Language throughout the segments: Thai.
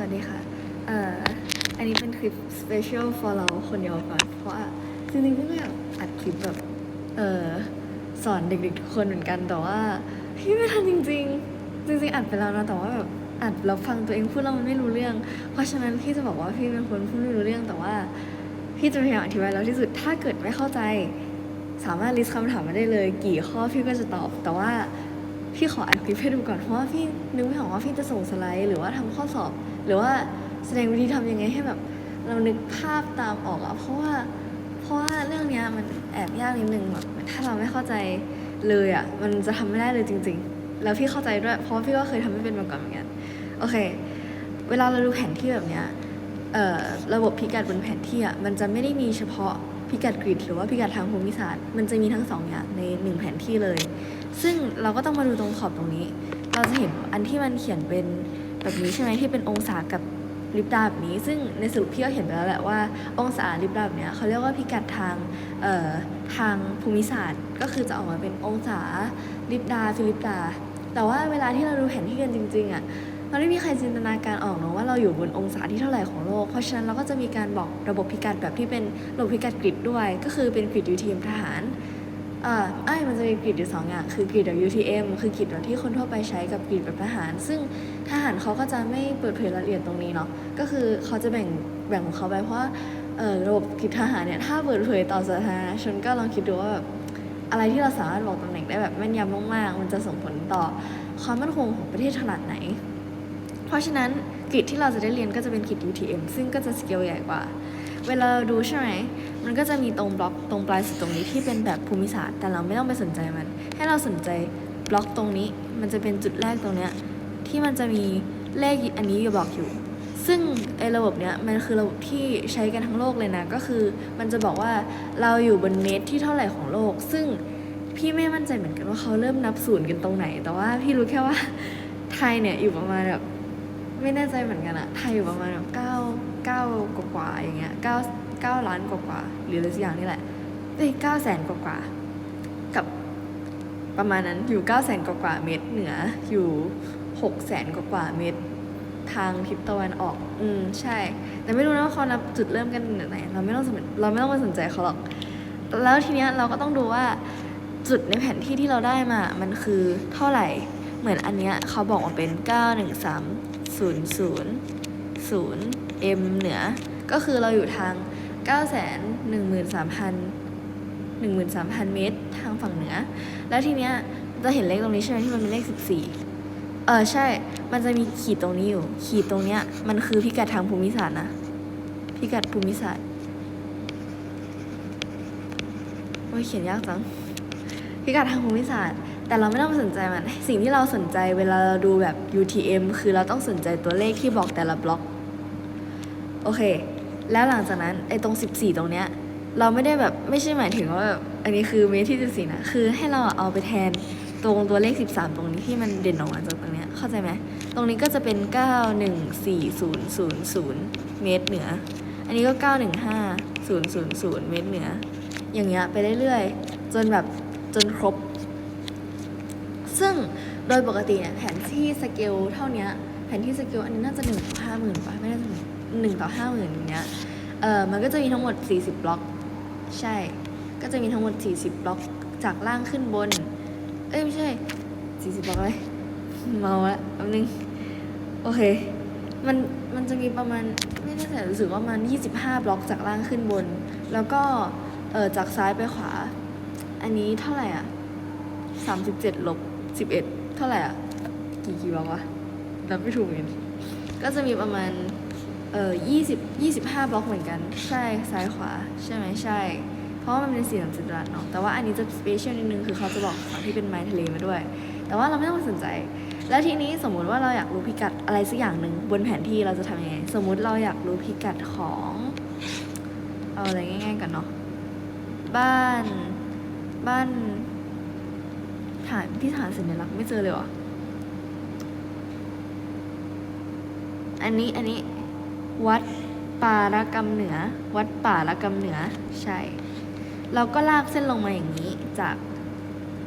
วัสดีค่ะ เอ่อ อันนี้เป็นคลิป special for เราคนเดียวก่อน เพราะว่าจริงๆพี่ก็อยากอัดคลิปแบบ เอ่อ สอนเด็กๆทุกคนเหมือนกัน แต่ว่าพี่ไม่ทันจริง ๆ จริง ๆ อัดไปแล้วนะ แต่ว่าแบบอัดแล้วฟังตัวเองพูดแล้วมันไม่รู้เรื่อง เพราะฉะนั้นพี่จะบอกว่าพี่เป็นคนพูดไม่รู้เรื่อง แต่ว่าพี่จะพยายามอธิบายแล้วที่สุด ถ้าเกิดไม่เข้าใจ สามารถลิสต์คำถามมาได้เลย กี่ข้อพี่ก็จะตอบ แต่ว่าพี่ขออัดคลิปให้ดูก่อนเพราะว่าพี่นึกไม่ออกว่าพี่จะส่งสไลด์หรือว่าทำข้อสอบ หรือว่าแสดงวิธีทำยังไงให้แบบเรานึกภาพตามออกอะเพราะว่าเพราะว่าเรื่องเนี้ยมันแอบยากนิดนึงแบบถ้าเราไม่เข้าใจเลยอะมันจะทำไม่ได้เลยจริง ๆ แล้วพี่เข้าใจด้วยเพราะพี่ก็เคยทำไม่เป็นมาก่อนเหมือนกันโอเค เวลาเราดูแผนที่แบบเนี้ยเอ่อระบบพิกัดบนแผนที่อะมันจะไม่ได้มีเฉพาะพิกัดกริดหรือว่าพิกัดทางภูมิศาสตร์ มันจะมีทั้งสองอย่างในหนึ่งแผนที่เลย ซึ่งเราก็ต้องมาดูตรงขอบตรงนี้ เราจะเห็นอันที่มันเขียนเป็น แบบนี้ใช่ไหมที่เป็นองศากับลิบดาแบบนี้ ซึ่งในสรุปพี่ก็เห็นไปแล้วแหละว่า องศาลิบดาแบบเนี้ยเขาเรียกว่าพิกัดทางเอ่อทางภูมิศาสตร์ ก็คือจะออกมาเป็นองศาลิบดาฟิลิปดา แต่ว่าเวลาที่เราดูแผนที่กันจริงๆอะมันไม่มีใครจินตนาการออกเนอะว่าเราอยู่บนองศาที่เท่าไหร่ของโลก เพราะฉะนั้นเราก็จะมีการบอกระบบพิกัดแบบที่เป็นระบบพิกัดกริดด้วย ก็คือเป็นกริดยูทีมทหาร อ่าไอ้มันจะมีกริดอยู่สองอย่างคือกริดแบบ UTM คือกริดแบบที่คนทั่วไปใช้กับกริดแบบทหาร ซึ่งทหารเขาก็จะไม่เปิดเผยรายละเอียดตรงนี้เนาะก็คือเขาจะแบ่งแบ่งของเขาไปเพราะว่าเออระบบกริดทหารเนี่ยถ้าเปิดเผยต่อสาธารณชนก็ลองคิดดูว่าแบบอะไรที่เราสามารถบอกตำแหน่งได้แบบแม่นยำมากๆ มันจะส่งผลต่อความมั่นคงของประเทศขนาดไหน เพราะฉะนั้นกริดที่เราจะได้เรียนก็จะเป็นกริด UTM ซึ่งก็จะสเกลใหญ่กว่า เวลาเราดูใช่ไหม มันก็จะมีตรงบล็อกตรงปลายสุดตรงนี้ที่เป็นแบบภูมิศาสตร์ แต่เราไม่ต้องไปสนใจมัน ให้เราสนใจบล็อกตรงนี้ มันจะเป็นจุดแรกตรงเนี้ยที่มันจะมีเลขอันนี้อยู่บอกอยู่ ซึ่งไอ้ระบบเนี้ยมันคือระบบที่ใช้กันทั้งโลกเลยนะ ก็คือมันจะบอกว่าเราอยู่บนเมตรที่เท่าไหร่ของโลก ซึ่งพี่ไม่มั่นใจเหมือนกันว่าเขาเริ่มนับศูนย์กันตรงไหน แต่ว่าพี่รู้แค่ว่าไทยเนี่ยอยู่ประมาณแบบ ไม่แน่ใจเหมือนกันอะไทยอยู่ประมาณแบบเก้าเก้ากว่าๆอย่างเงี้ยเก้าเก้าล้านกว่าๆหรืออะไรสักอย่างนี่แหละเอ้ยเก้าแสนกว่าๆกับประมาณนั้นอยู่เก้าแสนกว่าๆเมตรเหนืออยู่หกแสนกว่าๆเมตรทางทิศตะวันออก อืมใช่ แต่ไม่รู้นะว่าเขานับจุดเริ่มกันไหน เราไม่ต้องสนเราไม่ต้องมาสนใจเขาหรอก แล้วทีเนี้ยเราก็ต้องดูว่าจุดในแผนที่ที่เราได้มา มันคือเท่าไหร่ เหมือนอันเนี้ยเขาบอกมาเป็น 9 1 3 0 0 0 m เหนือ ก็คือเราอยู่ทาง 9 1 3 0 0 13,000 เมตรทางฝั่งเหนือ แล้วทีเนี้ยจะเห็นเลขตรงนี้ใช่ไหมที่มันเป็นเลข 14 เออใช่ มันจะมีขีดตรงนี้อยู่ ขีดตรงเนี้ยมันคือพิกัดทางภูมิศาสตร์นะ พิกัดภูมิศาสตร์โอ้ยเขียนยากจังพิกัดทางภูมิศาสตร์ แต่เราไม่ต้องไปสนใจมัน สิ่งที่เราสนใจเวลาเราดูแบบ UTM คือเราต้องสนใจตัวเลขที่บอกแต่ละบล็อก โอเค แล้วหลังจากนั้นไอ้ตรง 14 ตรงเนี้ย เราไม่ได้แบบไม่ใช่หมายถึงว่าแบบอันนี้คือเมตรที่ 14 นะ คือให้เราเอาไปแทนตรงตัวเลข 13 ตรงนี้ที่มันเด่นออกมาจากตรงเนี้ย เข้าใจไหม ตรงนี้ก็จะเป็น 91400เมตรเหนือ อันนี้ก็ 91500 เมตรเหนือ อย่างเงี้ยไปเรื่อยๆ จนแบบจนครบ ซึ่งโดยปกติเนี่ยแผนที่สเกลเท่านี้แผนที่สเกลอันนี้น่าจะหนึ่งต่อห้าหมื่นป่ะไม่น่าจะหนึ่งต่อห้าหมื่นอย่างเงี้ยเออมันก็จะมีทั้งหมด 40 บล็อก ใช่ ก็จะมีทั้งหมด 40 บล็อกจากล่างขึ้นบน เอ้ย ไม่ใช่ 40 บล็อกเลยเมาละแป๊บนึง โอเค มันมันจะมีประมาณไม่แน่ใจรู้สึกว่ามัน25 บล็อกจากล่างขึ้นบน แล้วก็เออจากซ้ายไปขวา อันนี้เท่าไหร่อะสามสิบเจ็ดลบ สิบเอ็ดเท่าไหร่อะ กี่กี่บล็อกวะนับไม่ถูกเหมือนกันก็จะมีประมาณ เอ่อยี่สิบยี่สิบห้าบล็อกเหมือนกัน ใช่ซ้ายขวา ใช่ไหมใช่ เพราะว่ามันเป็นสี่เหลี่ยมจัตุรัสเนาะ แต่ว่าอันนี้จะสเปเชียลนิดนึง คือเขาจะบอกฝั่งที่เป็นไม้ทะเลมาด้วย แต่ว่าเราไม่ต้องไปสนใจ แล้วทีนี้สมมุติว่าเราอยากรู้พิกัดอะไรสักอย่างหนึ่งบนแผนที่เราจะทำยังไง สมมุติเราอยากรู้พิกัดของ เอาอะไรง่ายๆกันเนาะ บ้าน บ้าน ฐานที่ฐานสัญลักษณ์ไม่เจอเลยวะอันนี้อันนี้วัดป่าระกำเหนือ วัดป่าระกำเหนือใช่ เราก็ลากเส้นลงมาอย่างนี้จาก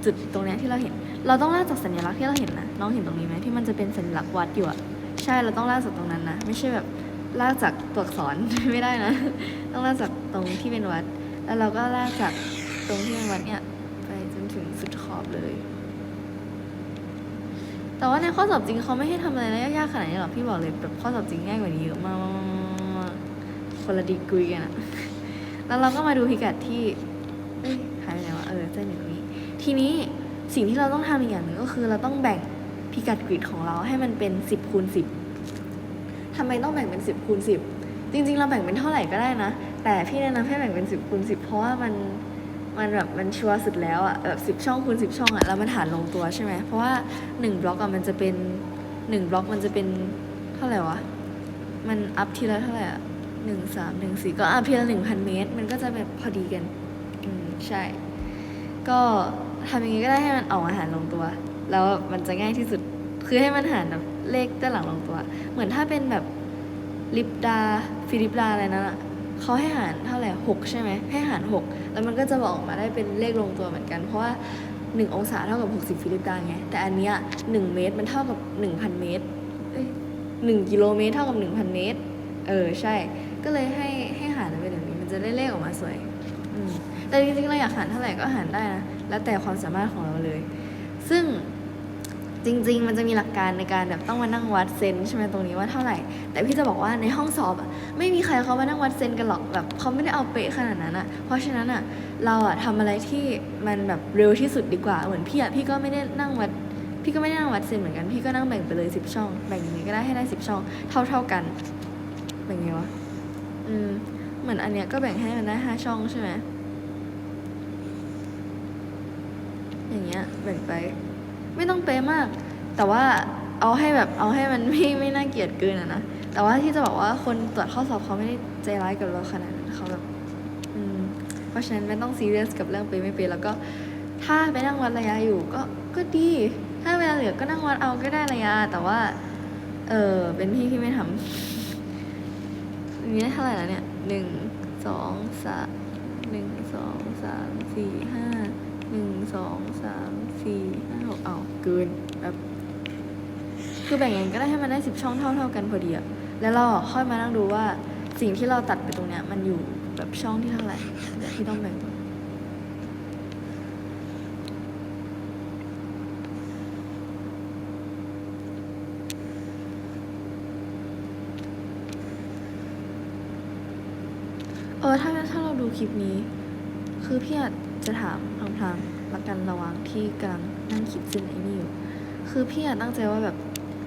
จุดตรงเนี้ยที่เราเห็น เราต้องลากจากสัญลักษณ์ที่เราเห็นนะน้องเห็นตรงนี้ไหมที่มันจะเป็นสัญลักษณ์วัดอยู่อะใช่เราต้องลากจากตรงนั้นนะไม่ใช่แบบลากจากตัวอักษร ไม่ได้นะ ต้องลากจากตรงที่เป็นวัด แล้วเราก็ลากจากตรงที่เป็นวัดเนี่ยไปจนถึงสุดขอบเลย แต่ว่าในข้อสอบจริงเขาไม่ให้ทำอะไรยากๆขนาดนี้หรอกพี่บอกเลยแบบข้อสอบจริงง่ายกว่านี้เยอะมากคนละดีกรีกันอะแล้วเราก็มาดูพิกัดที่เอ้ยหายไปไหนวะเออเส้นอยู่ตรงนี้ ทีนี้สิ่งที่เราต้องทำอีกอย่างหนึ่งก็คือ เราต้องแบ่งพิกัดกริดของเราให้มันเป็นสิบคูณสิบทำไมต้องแบ่งเป็นสิบคูณสิบจริง ๆ เราแบ่งเป็นเท่าไหร่ก็ได้นะ แต่พี่แนะนำให้แบ่งเป็นสิบคูณสิบเพราะว่ามัน มันแบบมันชัวร์สุดแล้วอะแบบสิบช่องคูณสิบช่องอะแล้วมันหารลงตัวใช่ไหมเพราะว่าหนึ่งบล็อกอะมันจะเป็นหนึ่งบล็อกมันจะเป็นเท่าไหร่วะมันอัพทีละเท่าไหร่อะหนึ่งสามหนึ่งสี่ก็อัพทีละหนึ่งพันเมตร มันก็จะแบบพอดีกัน อืมใช่ ก็ทำยังไงก็ได้ให้มันออกมาหารลงตัว แล้วมันจะง่ายที่สุดคือให้มันหารแบบเลขด้านหลังลงตัว เหมือนถ้าเป็นแบบลิปดาฟิลิปดาอะไรนั่นอะเขาให้หารเท่าไหร่หกใช่ไหมให้หารหก แล้วมันก็จะบอกออกมาได้เป็นเลขลงตัวเหมือนกัน เพราะว่า 1 องศาเท่ากับ 60ฟิลิปดาไง แต่อันเนี้ย1เมตรมันเท่ากับ 1,000 เมตรเอ้ยหนึ่งกิโลเมตรเท่ากับ 1,000 เมตร เออใช่ ก็เลยให้ให้หารไปแบบนี้ มันจะได้เลขออกมาสวยอืมแต่จริงๆเราอยากหารเท่าไหร่ก็หารได้นะ แล้วแต่ความสามารถของเราเลย ซึ่ง จริง ๆ มันจะมีหลักการในการแบบต้องมานั่งวัดเซนใช่ไหมตรงนี้ว่าเท่าไหร่ แต่พี่จะบอกว่าในห้องสอบอะไม่มีใครเขามานั่งวัดเซนกันหรอกแบบเขาไม่ได้เอาเป๊ะขนาดนั้นอะเพราะฉะนั้นอะเราอะทำอะไรที่มันแบบเร็วที่สุดดีกว่าเหมือนพี่อะพี่ก็ไม่ได้นั่งวัด พี่ก็ไม่ได้นั่งวัดเซนเหมือนกันพี่ก็นั่งแบ่งไปเลยสิบช่องแบ่งยังไงก็ได้ให้ได้สิบช่องเท่าเท่าๆกันแบ่งไงวะอืมเหมือนอันเนี้ยก็แบ่งให้มันได้ห้าช่องใช่ไหมอย่างเงี้ยแบ่งไป ไม่ต้องเป๊ะมาก แต่ว่าเอาให้แบบเอาให้มันไม่ไม่น่าเกลียดเกินอะนะแต่ว่าที่จะบอกว่าคนตรวจข้อสอบเขาไม่ได้ใจร้ายกับเราขนาดนั้นเขาแบบอืมเพราะฉะนั้นไม่ต้องซีเรียสกับเรื่องเป๊ะไม่เป๊ะแล้วก็ถ้าไปนั่งวัดระยะอยู่ก็ก็ดี ถ้าเวลาเหลือก็นั่งวัดเอาก็ได้ระยะ แต่ว่า เออเป็นพี่พี่ไม่ทำอันนี้ได้เท่าไหร่แล้วเนี่ยหนึ่งสองสามหนึ่งสองสามสี่ห้าหนึ่งสองสามสี่ห้าห เกินแบบคือแบ่งยังไงก็ได้ให้มันได้สิบช่องเท่าเท่าๆกันพอดีอะแล้วเราค่อยมานั่งดูว่าสิ่งที่เราตัดไปตรงเนี้ย มันอยู่แบบช่องที่เท่าไหร่ที่ต้องแบ่งเออถ้าถ้าเราดูคลิปนี้ คือพี่อาจจะถามทางทาง ละกันระหว่างที่กำลังนั่งคิดสิ่งไอ้นี่อยู่คือพี่อาจตั้งใจว่าแบบ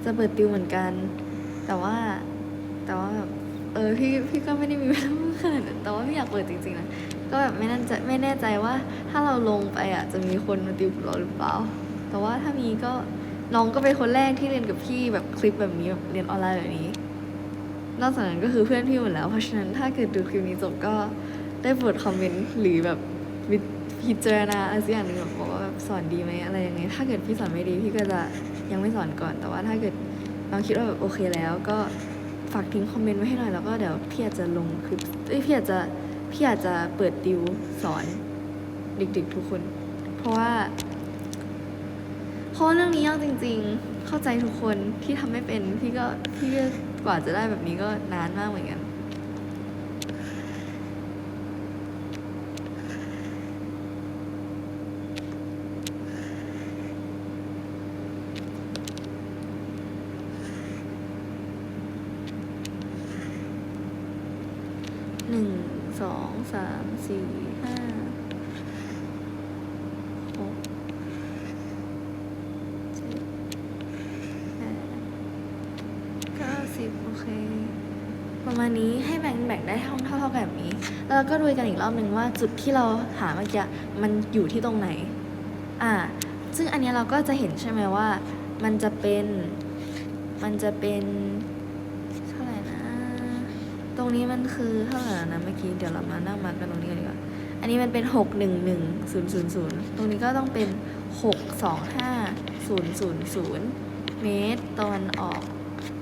จะเปิดติวเหมือนกัน แต่ว่าแต่ว่าแบบเออพี่พี่ก็ไม่ได้มีเวลาขนาดนั้นแต่ว่าพี่อยากเปิดจริงๆนะก็แบบไม่แน่ใจไม่แน่ใจว่าถ้าเราลงไปอะจะมีคนมาติวกับเราหรือเปล่า แต่ว่าถ้ามีก็น้องก็เป็นคนแรกที่เรียนกับพี่แบบคลิปแบบนี้แบบเรียนออนไลน์แบบนี้ นอกจากนั้นก็คือเพื่อนพี่หมดแล้วเพราะฉะนั้นถ้าเกิดดูคลิปนี้จบก็ได้โปรดคอมเมนต์หรือแบบ พิจารณาอะไรสักอย่างหนึ่งแบบบอกว่าแบบสอนดีไหมอะไรยังไง ถ้าเกิดพี่สอนไม่ดีพี่ก็จะยังไม่สอนก่อน แต่ว่าถ้าเกิดน้องคิดว่าแบบโอเคแล้ว ก็ฝากทิ้งคอมเมนต์ไว้ให้หน่อยแล้วก็เดี๋ยวพี่อาจจะลงคลิปเอ้ยพี่อาจจะพี่อาจจะเปิดติวสอนเด็กๆทุกคน เพราะว่าเพราะเรื่องนี้ยากจริง ๆ เข้าใจทุกคนที่ทำไม่เป็นพี่ก็พี่ก็กว่าจะได้แบบนี้ก็นานมากเหมือนกัน หนึ่ง สอง สี่ห้าหกเจ็ดแปดเก้าสิบโอเค ประมาณนี้ให้แบ่งแบ่งได้เท่าเท่าเท่ากันแบบนี้ แล้วก็ดูกันอีกรอบหนึ่งว่าจุดที่เราหาเมื่อกี้มันอยู่ที่ตรงไหน อ่า ซึ่งอันนี้เราก็จะเห็นใช่ไหมว่า มันจะเป็น มันจะเป็น ตรงนี้มันคือเท่าไหร่นะเมื่อกี้เดี๋ยวเรามานั่งมากันตรงนี้กันดีกว่าอันนี้มันเป็นหกหนึ่งหนึ่งศูนย์ศูนย์ศูนย์ตรงนี้ก็ต้องเป็นหกสองห้าศูนย์ศูนย์ศูนย์เมตรตะวันออก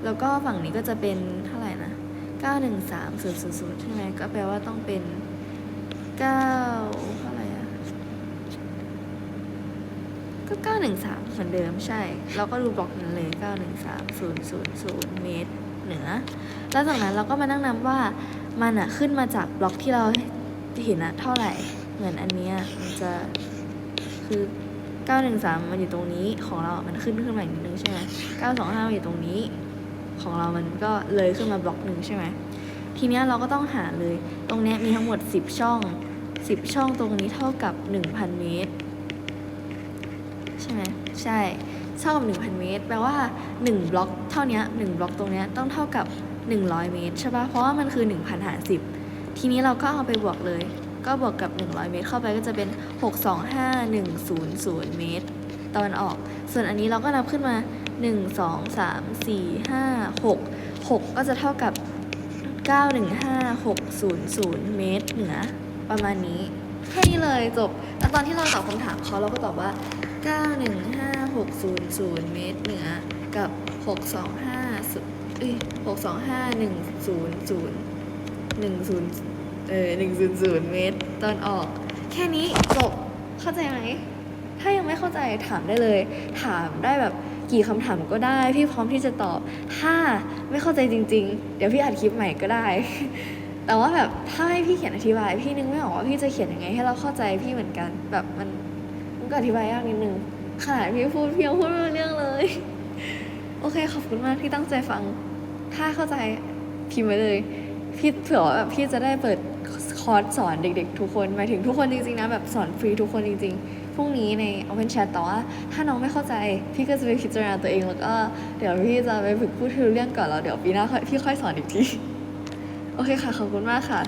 แล้วก็ฝั่งนี้ก็จะเป็นเท่าไหร่นะเก้าหนึ่งสามศูนย์ศูนย์ศูนย์ใช่ไหมก็แปลว่าต้องเป็นเก้าเท่าไหร่อะก็ก็เก้าหนึ่งสามเหมือนเดิมใช่ เราก็ดูบล็อกนั้นเลยเก้าหนึ่งสามศูนย์ศูนย์ศูนย์เมตร เหนือ แล้วจากนั้นเราก็มานั่งนับว่ามันอะขึ้นมาจากบล็อกที่เราเห็นอะเท่าไหร่ เหมือนอันเนี้ยมันจะคือ913 มันอยู่ตรงนี้ของเรา มันขึ้นขึ้นมาอีกนิดนึงใช่ไหม925มันอยู่ตรงนี้ ของเรามันก็เลยขึ้นมาบล็อกหนึ่งใช่ไหมทีเนี้ยเราก็ต้องหาเลย ตรงเนี้ยมีทั้งหมด 10 ช่อง 10 ช่องตรงนี้เท่ากับ 1,000 เมตร ใช่ไหมใช่ เท่ากับ 1,000 เมตร แปลว่า 1 บล็อกเท่านี้1บล็อกตรงนี้ต้องเท่ากับ 100 เมตรใช่ปะเพราะว่ามันคือ 1,000หาร10 ทีนี้เราก็เอาไปบวกเลย ก็บวกกับ 100 เมตร เข้าไปก็จะเป็น 625,100 เมตรตะวันออก ส่วนอันนี้เราก็นับขึ้นมา 1 2 3 4 5 6 6 ก็จะเท่ากับ 915600 เมตร เหนือ ประมาณนี้ แค่นี้เลยจบ แล้วตอนที่เราตอบคำถามเขาเราก็ตอบว่า 1600 เมตรเหนือกับ 625เอ้ย62510 10เออ100 เมตร ตอนออก แค่นี้จบเข้าใจไหม ถ้ายังไม่เข้าใจถามได้เลย ถามได้แบบกี่คำถามก็ได้ พี่พร้อมที่จะตอบ ถ้าไม่เข้าใจจริง ๆ เดี๋ยวพี่อัดคลิปใหม่ก็ได้ แต่ว่าแบบถ้าให้พี่เขียนอธิบาย พี่นึกไม่ออกว่าพี่จะเขียนยังไงให้เราเข้าใจพี่เหมือนกัน แบบมันมันก็อธิบายยากนิดนึง ขนาดพี่พูดเพียงพูดไม่รู้เรื่องเลย โอเค ขอบคุณมากที่ตั้งใจฟัง ถ้าเข้าใจพิมพ์ไว้เลย พี่เผื่อแบบพี่จะได้เปิดคอร์สสอนเด็กๆ ทุกคนหมายถึงทุกคนจริงๆนะแบบสอนฟรีทุกคนจริงๆพรุ่งนี้ใน Open Chat แต่ว่าถ้าน้องไม่เข้าใจ พี่ก็จะไปพิจารณาตัวเองแล้วก็เดี๋ยวพี่จะไปฝึกพูดให้รู้เรื่องก่อนแล้วเดี๋ยวปีหน้าพี่ค่อยสอนอีกที โอเคค่ะ ขอบคุณมากค่ะ